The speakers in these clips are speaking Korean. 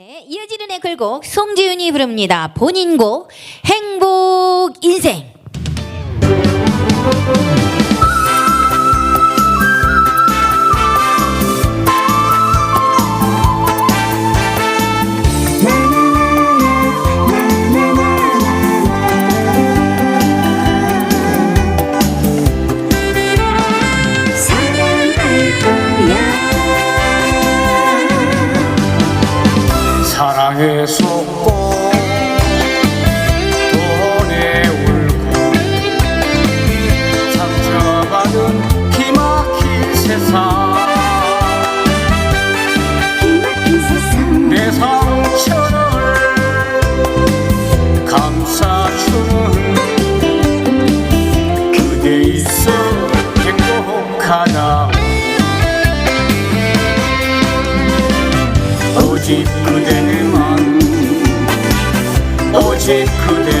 네, 이어지는 앵콜곡 송지윤이 부릅니다. 본인곡 행복 인생. Jesus. 19대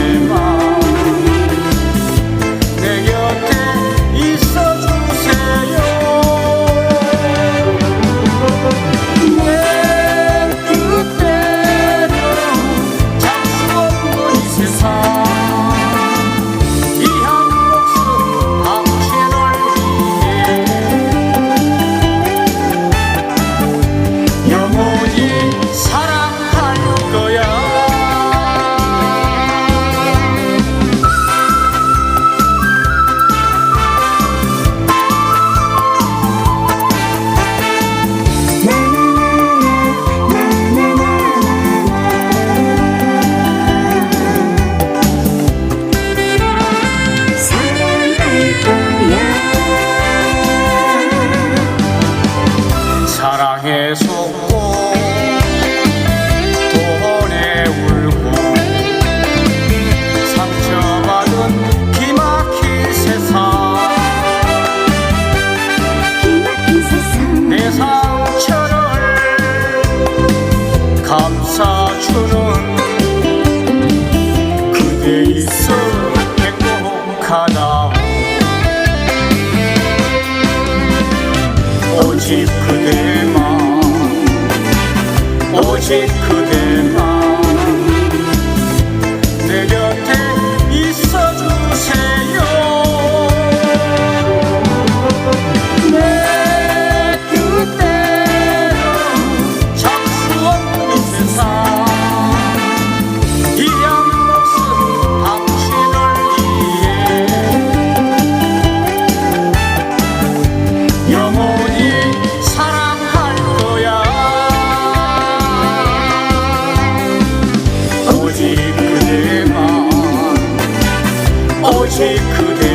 사랑에 속고 돈에 울고 상처받은 기막힌 세상. 기막힌 세상. 내 상처를 감싸주는 그대 있어 행복하다. 오직 그대 식구들 마내 곁에 있어주세요 내 뜻대로 잠수 없는 세상 이한 모습 당신을 위해 영원 take today.